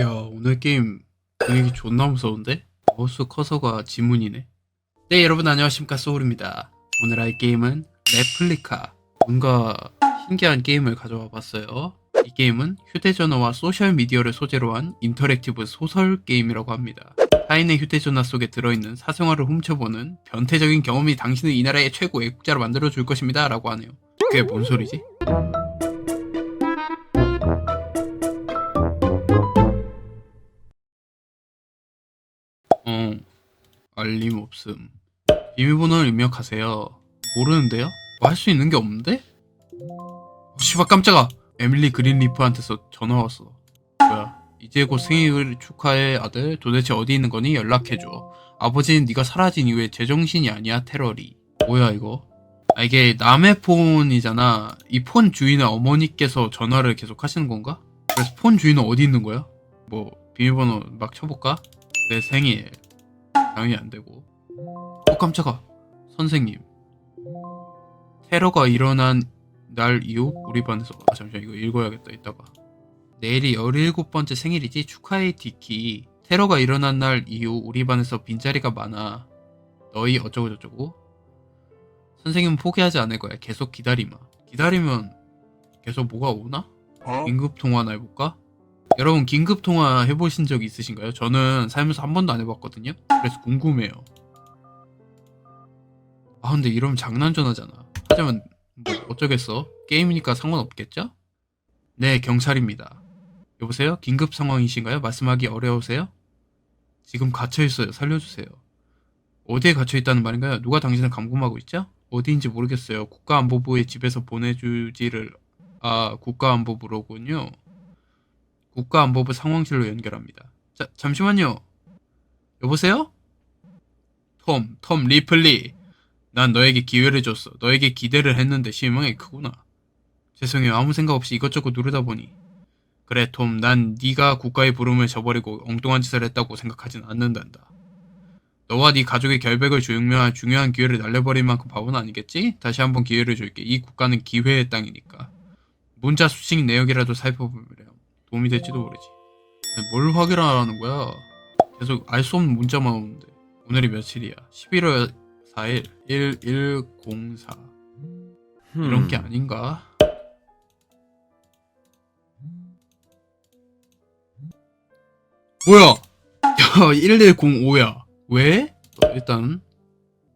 야 오늘 게임 분위기 존나 무서운데? 마우스 커서가 지문이네. 네 여러분 안녕하십니까. 소울입니다. 오늘 할 게임은 레플리카. 뭔가 신기한 게임을 가져와 봤어요. 이 게임은 휴대전화와 소셜미디어를 소재로 한 인터랙티브 소설 게임이라고 합니다. 타인의 휴대전화 속에 들어있는 사생활을 훔쳐보는 변태적인 경험이 당신을 이 나라의 최고 애국자로 만들어줄 것입니다. 라고 하네요. 그게 뭔 소리지? 없음. 비밀번호를 입력하세요. 모르는데요? 뭐 할 수 있는 게 없는데? 어, 씨발 깜짝아! 에밀리 그린리프한테서 전화 왔어. 뭐야? 이제 곧 생일 축하해 아들. 도대체 어디 있는 거니? 연락해줘. 아버지는 네가 사라진 이후에 제정신이 아니야 테러리. 뭐야 이거? 아 이게 남의 폰이잖아. 이 폰 주인은 어머니께서 전화를 계속 하시는 건가? 그래서 폰 주인은 어디 있는 거야? 뭐 비밀번호 막 쳐볼까? 내 생일 당연히 안 되고 어 깜짝아 선생님 테러가 일어난 날 이후 우리 반에서 아 잠시만 이거 읽어야겠다 이따가 내일이 17번째 생일이지 축하해 디키 테러가 일어난 날 이후 우리 반에서 빈자리가 많아 너희 어쩌고 저쩌고 선생님은 포기하지 않을 거야 계속 기다리마 기다리면 계속 뭐가 오나? 긴급 통화나 해볼까? 여러분 긴급 통화 해보신 적 있으신가요? 저는 살면서 한 번도 안 해봤거든요. 그래서 궁금해요. 아 근데 이러면 장난 전화잖아. 하지만 뭐 어쩌겠어? 게임이니까 상관없겠죠? 네 경찰입니다. 여보세요? 긴급 상황이신가요? 말씀하기 어려우세요? 지금 갇혀 있어요. 살려주세요. 어디에 갇혀 있다는 말인가요? 누가 당신을 감금하고 있죠? 어디인지 모르겠어요. 국가안보부의 집에서 보내주지를 아 국가안보부로군요. 국가안보부 상황실로 연결합니다. 자, 잠시만요. 여보세요? 톰, 톰 리플리. 난 너에게 기회를 줬어. 너에게 기대를 했는데 실망이 크구나. 죄송해요. 아무 생각 없이 이것저것 누르다 보니. 그래, 톰. 난 네가 국가의 부름을 저버리고 엉뚱한 짓을 했다고 생각하진 않는단다. 너와 네 가족의 결백을 증명할 중요한 기회를 날려버릴 만큼 바보는 아니겠지? 다시 한번 기회를 줄게. 이 국가는 기회의 땅이니까. 문자 수식 내역이라도 살펴보면 도움이 될지도 모르지. 뭘 확인하라는 거야? 계속 알 수 없는 문자만 오는데. 오늘이 며칠이야? 11월 4일 1104 이런 게 아닌가? 뭐야? 야 1105야. 왜? 어, 일단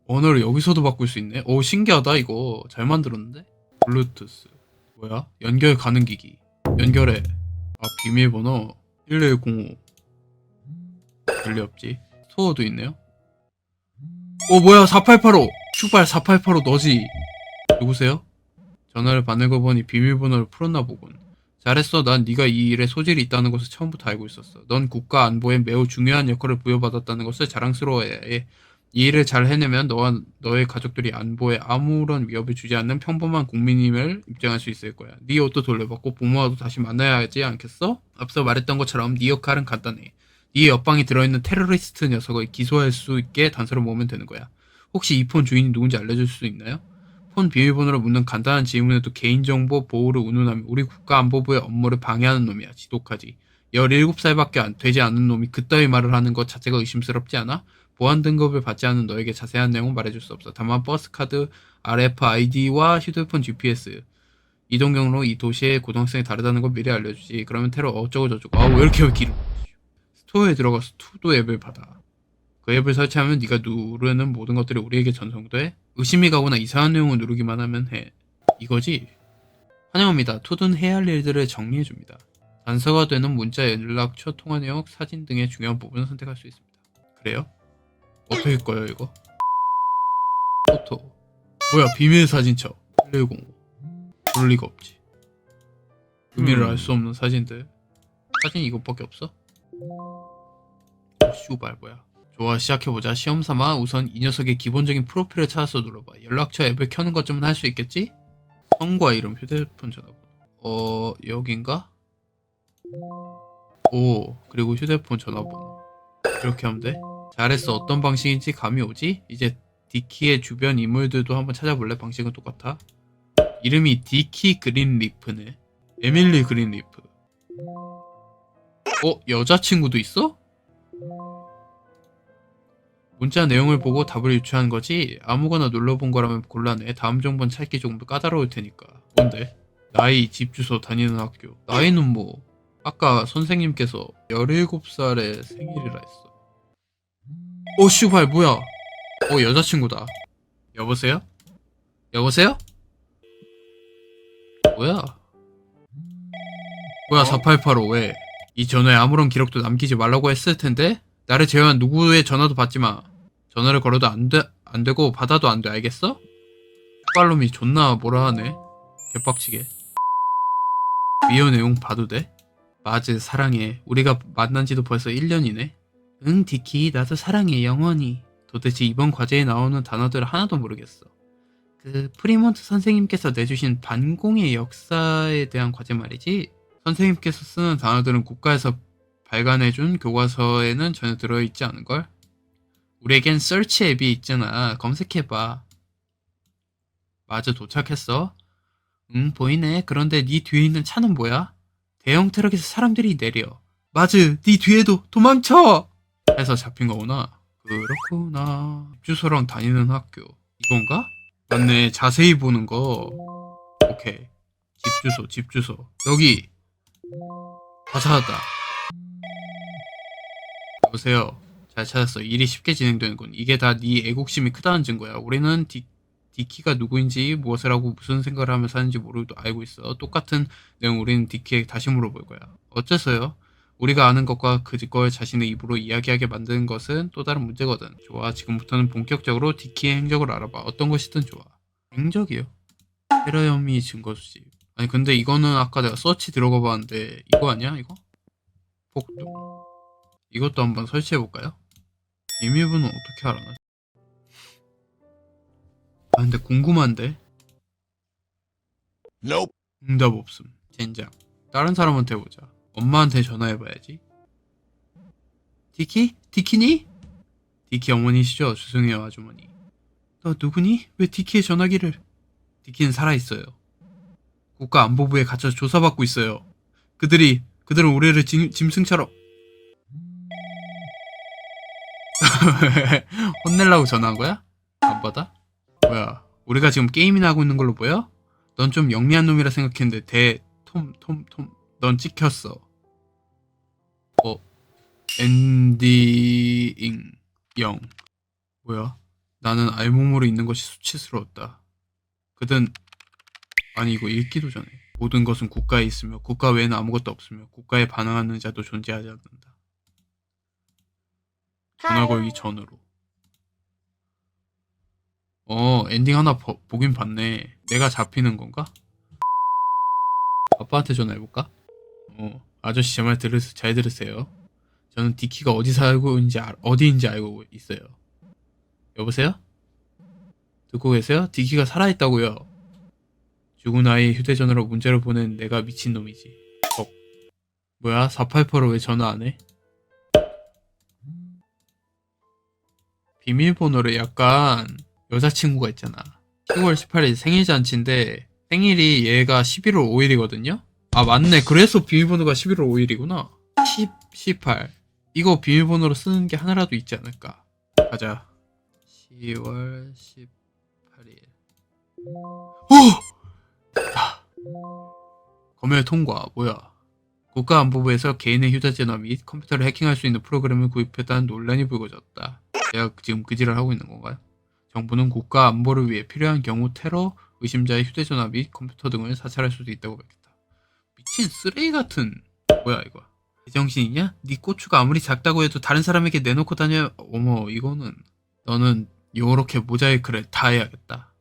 언어를 여기서도 바꿀 수 있네. 오 신기하다 이거 잘 만들었는데. 블루투스 뭐야? 연결 가능 기기. 연결해. 아 비밀번호 1105 별리 없지 스토어도 있네요 어 뭐야 4885 슈발 4885 너지 누구세요? 전화를 받는 거 보니 비밀번호를 풀었나 보군 잘했어 난 네가 이 일에 소질이 있다는 것을 처음부터 알고 있었어 넌 국가 안보에 매우 중요한 역할을 부여받았다는 것을 자랑스러워해야 해. 이 일을 잘 해내면 너와 너의 가족들이 안보에 아무런 위협을 주지 않는 평범한 국민임을 입증할 수 있을 거야. 네 옷도 돌려받고 부모와도 다시 만나야 하지 않겠어? 앞서 말했던 것처럼 네 역할은 간단해. 네 옆방에 들어있는 테러리스트 녀석을 기소할 수 있게 단서를 모으면 되는 거야. 혹시 이 폰 주인이 누군지 알려줄 수 있나요? 폰 비밀번호를 묻는 간단한 질문에도 개인정보 보호를 운운하며 우리 국가안보부의 업무를 방해하는 놈이야. 지독하지. 17살밖에 안 되지 않은 놈이 그따위 말을 하는 것 자체가 의심스럽지 않아? 보안 등급을 받지 않은 너에게 자세한 내용은 말해줄 수 없어. 다만 버스카드, RFID와 휴대폰 GPS 이동 경로 이 도시의 고등학생이 다르다는 걸 미리 알려주지. 그러면 테러 어쩌고 저쩌고. 아 왜 이렇게 길어? 스토어에 들어가서 투도 앱을 받아. 그 앱을 설치하면 네가 누르는 모든 것들이 우리에게 전송돼. 의심이 가거나 이상한 내용을 누르기만 하면 해. 이거지? 환영합니다. 투든 해야 할 일들을 정리해줍니다. 단서가 되는 문자, 연락처, 통화 내역, 사진 등의 중요한 부분을 선택할 수 있습니다. 그래요? 어떻게 꺼요 이거? 포토 뭐야 비밀 사진첩 1105 그럴 리가 없지 의미를 음. 알수 없는 사진들 사진 이것밖에 없어? 슈발 뭐야 좋아 시작해보자 시험삼아 우선 이 녀석의 기본적인 프로필을 찾아서 눌러봐 연락처 앱을 켜는 것쯤은 할 수 있겠지? 성과 이름 휴대폰 전화번호 어 여긴가? 오 그리고 휴대폰 전화번호 이렇게 하면 돼? 잘했어. 어떤 방식인지 감이 오지? 이제 디키의 주변 인물들도 한번 찾아볼래? 방식은 똑같아. 이름이 디키 그린리프네. 에밀리 그린리프. 어? 여자친구도 있어? 문자 내용을 보고 답을 유추한 거지 아무거나 눌러본 거라면 곤란해 다음 정보는 찾기 조금 더 까다로울 테니까 뭔데? 나이, 집 주소, 다니는 학교 나이는 뭐 아까 선생님께서 17살에 생일이라 했어 오 슈발 뭐야 어 여자친구다 여보세요? 여보세요? 뭐야? 뭐야 4885 왜? 이 전화에 아무런 기록도 남기지 말라고 했을 텐데 나를 제외한 누구의 전화도 받지 마. 전화를 걸어도 안 돼, 안 되고 받아도 안 돼. 알겠어? 빨놈이 존나 뭐라 하네. 개빡치게. 미호 내용 봐도 돼? 맞즈 사랑해. 우리가 만난 지도 벌써 1년이네. 응 디키 나도 사랑해 영원히. 도대체 이번 과제에 나오는 단어들 하나도 모르겠어. 그 프리몬트 선생님께서 내주신 반공의 역사에 대한 과제 말이지. 선생님께서 쓰는 단어들은 국가에서 발간해준 교과서에는 전혀 들어있지 않은걸? 우리에겐 서치 앱이 있잖아. 검색해봐. 맞아, 도착했어. 응, 보이네. 그런데 네 뒤에 있는 차는 뭐야? 대형 트럭에서 사람들이 내려. 맞아, 네 뒤에도 도망쳐! 해서 잡힌 거구나. 그렇구나. 주소랑 다니는 학교. 이건가? 맞네, 자세히 보는 거. 오케이. 집 주소, 집 주소. 여기. 다 찾았다. 여보세요. 잘 찾았어. 일이 쉽게 진행되는군. 이게 다 네 애국심이 크다는 증거야. 우리는 디, 디키가 누구인지 무엇을 하고 무슨 생각을 하며 사는지 모르도 알고 있어. 똑같은 내용 우리는 디키에 다시 물어볼 거야. 어째서요? 우리가 아는 것과 그걸 자신의 입으로 이야기하게 만드는 것은 또 다른 문제거든. 좋아. 지금부터는 본격적으로 디키의 행적을 알아봐. 어떤 것이든 좋아. 행적이요? 테러 혐의 증거 수집. 아니 근데 이거는 아까 내가 서치 들어가 봤는데 이거 아니야 이거? 폭동 이것도 한번 설치해 볼까요? 비밀번호 어떻게 알아나? 아 근데 궁금한데 Nope. 응답 없음 젠장 다른 사람한테 보자 엄마한테 전화해 봐야지 디키? 디키니? 디키 어머니시죠? 죄송해요 아주머니 너 누구니? 왜 디키의 전화기를 디키는 살아있어요 국가안보부에 갇혀 조사받고 있어요. 그들이 그들은 우리를 짐, 짐승처럼 혼내려고 전화한 거야? 안 받아? 뭐야? 우리가 지금 게임이나 하고 있는 걸로 보여? 넌 좀 영리한 놈이라 생각했는데 대 톰 톰 톰 넌 찍혔어. 어 엔딩 0 뭐야? 나는 알몸으로 있는 것이 수치스러웠다. 그든 아니 이거 읽기도 전에 모든 것은 국가에 있으며 국가 외에는 아무것도 없으며 국가에 반항하는 자도 존재하지 않는다. 전화 걸기 전으로. 어 엔딩 하나 버- 보긴 봤네. 내가 잡히는 건가? 아빠한테 전화해볼까? 어 아저씨 제 말 들으 잘 들으세요. 저는 디키가 어디 살고 있는지 알- 어디인지 알고 있어요. 여보세요? 듣고 계세요? 디키가 살아있다고요. 죽은 아이 휴대전화로 문자를 보낸 내가 미친놈이지. 어. 뭐야? 488로 왜 전화 안 해? 비밀번호를 약간 여자친구가 있잖아. 10월 18일 생일 잔치인데 생일이 얘가 11월 5일이거든요? 아 맞네. 그래서 비밀번호가 11월 5일이구나. 10, 18. 이거 비밀번호로 쓰는 게 하나라도 있지 않을까. 가자. 10월 18일. 오! 검열 통과 뭐야 국가안보부에서 개인의 휴대전화 및 컴퓨터를 해킹할 수 있는 프로그램을 구입했다는 논란이 불거졌다 내가 지금 그지를 하고 있는 건가요? 정부는 국가 안보를 위해 필요한 경우 테러 의심자의 휴대전화 및 컴퓨터 등을 사찰할 수도 있다고 밝혔다 미친 쓰레기 같은 뭐야 이거 제정신이냐? 네 고추가 아무리 작다고 해도 다른 사람에게 내놓고 다녀 어머 이거는 너는 요렇게 모자이크를 다 해야겠다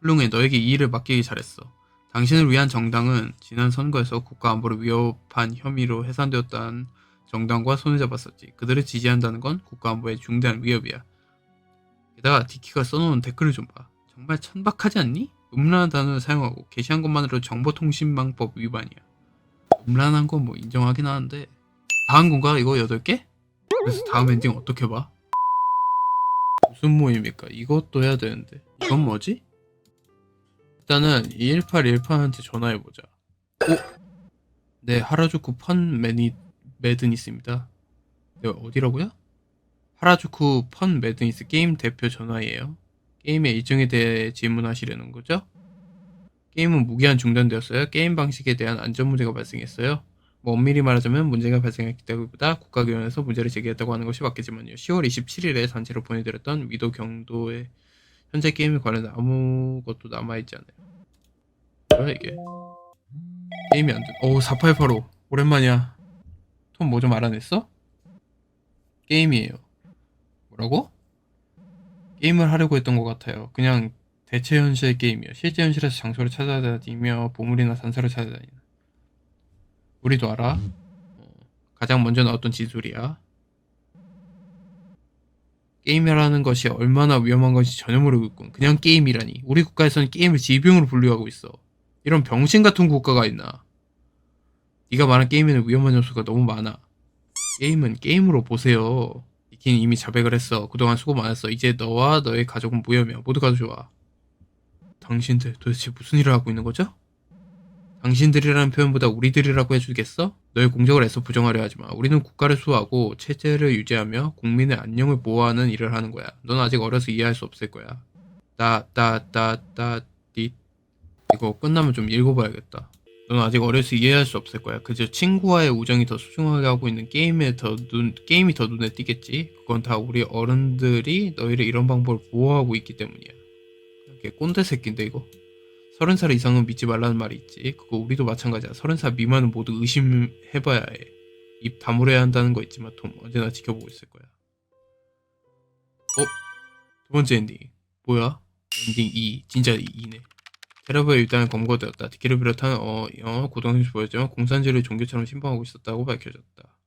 훌륭해. 너에게 이 일을 맡기기 잘했어. 당신을 위한 정당은 지난 선거에서 국가 안보를 위협한 혐의로 해산되었다는 정당과 손을 잡았었지. 그들을 지지한다는 건 국가 안보에 중대한 위협이야. 게다가 디키가 써놓은 댓글을 좀 봐. 정말 천박하지 않니? 음란한 단어를 사용하고 게시한 것만으로 정보통신망법 위반이야. 음란한 건 뭐 인정하긴 하는데 다한 건가? 이거 8개? 그래서 다음 엔딩 어떻게 봐? 무슨 모임일까? 이것도 해야 되는데 이건 뭐지? 일단은 21818한테 전화해보자 네, 하라주쿠 펀 매니 매드니스입니다. 네, 어디라고요? 하라주쿠 펀 매드니스 게임 대표 전화예요. 게임의 일정에 대해 질문하시려는 거죠? 게임은 무기한 중단되었어요. 게임 방식에 대한 안전 문제가 발생했어요. 뭐 엄밀히 말하자면 문제가 발생했다기보다 국가기관에서 문제를 제기했다고 하는 것이 맞겠지만요. 10월 27일에 단체로 보내드렸던 위도 경도에 현재 게임에 관련된 아무것도 남아있지 않아요. 뭐야 이게? 게임이 안 돼. 오, 4885. 오랜만이야. 톰 뭐 좀 알아냈어? 게임이에요. 뭐라고? 게임을 하려고 했던 것 같아요. 그냥 대체 현실 게임이요. 실제 현실에서 장소를 찾아다니며 보물이나 산사를 찾아다니는. 우리도 알아. 어, 가장 먼저 나왔던 지술이야. 게임이라는 것이 얼마나 위험한 것이 전혀 모르겠군. 그냥 게임이라니. 우리 국가에서는 게임을 질병으로 분류하고 있어. 이런 병신 같은 국가가 있나? 네가 말한 게임에는 위험한 요소가 너무 많아. 게임은 게임으로 보세요. 니키는 이미 자백을 했어. 그동안 수고 많았어. 이제 너와 너의 가족은 무혐의야. 모두가 좋아. 당신들 도대체 무슨 일을 하고 있는 거죠? 당신들이라는 표현보다 우리들이라고 해주겠어? 너의 공적을 애써 부정하려 하지 마. 우리는 국가를 수호하고 체제를 유지하며 국민의 안녕을 보호하는 일을 하는 거야. 넌 아직 어려서 이해할 수 없을 거야. 따, 따, 따, 따, 띠. 이거 끝나면 좀 읽어봐야겠다. 넌 아직 어려서 이해할 수 없을 거야. 그저 친구와의 우정이 더 소중하게 하고 있는 게임에 더 눈, 게임이 더 눈에 띄겠지. 그건 다 우리 어른들이 너희를 이런 방법을 보호하고 있기 때문이야. 이게 꼰대 새끼인데 이거. 서른 살 이상은 믿지 말라는 말이 있지. 그거 우리도 마찬가지야. 서른 살 미만은 모두 의심해봐야 해. 입 다물어야 한다는 거 있지만 톰 언제나 지켜보고 있을 거야. 어? 두 번째 엔딩. 뭐야? 엔딩 2. 진짜 2네. 테러브의 일단은 검거되었다. 디키를 비롯한 어, 어 고등학생 보였지만 공산주의를 종교처럼 신봉하고 있었다고 밝혀졌다.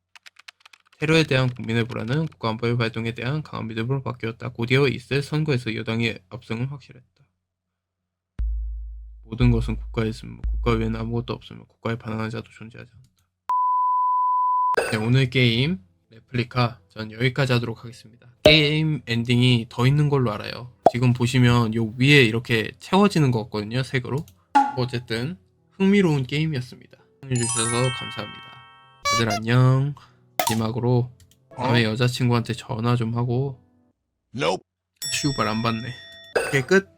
테러에 대한 국민의 불안은 국가안보의 발동에 대한 강한 믿음으로 바뀌었다. 곧이어 있을 선거에서 여당의 압승은 확실했다. 모든 것은 국가에 있으면 국가 외에는 아무것도 없으면 국가에 반항하는 자도 존재하지 않는다. 네, 오늘 게임 레플리카 전 여기까지 하도록 하겠습니다. 게임 엔딩이 더 있는 걸로 알아요. 지금 보시면 요 위에 이렇게 채워지는 거 같거든요. 색으로. 어쨌든 흥미로운 게임이었습니다. 시청해주셔서 감사합니다. 다들 안녕. 마지막으로 다음에 여자친구한테 전화 좀 하고 Nope. 슈발 안 받네. 오케이 끝.